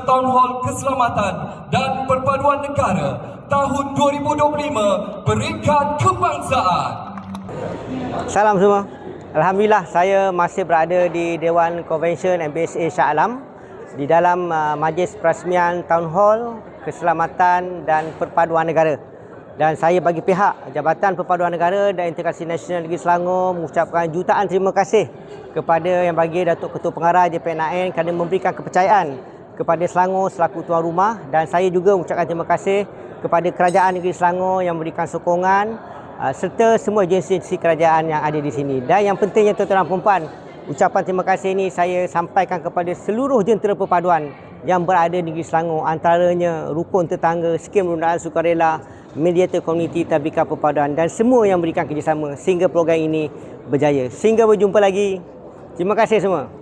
Town Hall Keselamatan dan Perpaduan Negara tahun 2025 peringkat kebangsaan. Salam semua. Alhamdulillah saya masih berada di Dewan Convention MBSA Shah Alam di dalam uh, majlis perasmian Town Hall Keselamatan dan Perpaduan Negara. Dan saya bagi pihak Jabatan Perpaduan Negara dan Integrasi Nasional Negeri Selangor mengucapkan jutaan terima kasih kepada yang bagi Datuk Ketua Pengarah JPNAN kerana memberikan kepercayaan kepada Selangor selaku tuan rumah dan saya juga mengucapkan terima kasih kepada Kerajaan Negeri Selangor yang memberikan sokongan uh, serta semua agensi kerajaan yang ada di sini. Dan yang pentingnya tuan-tuan dan puan ucapan terima kasih ini saya sampaikan kepada seluruh jentera perpaduan yang berada di Negeri Selangor antaranya rukun tetangga, skim perundaan sukarela, mediator komuniti tabika perpaduan dan semua yang memberikan kerjasama sehingga program ini berjaya. Sehingga berjumpa lagi. Terima kasih semua.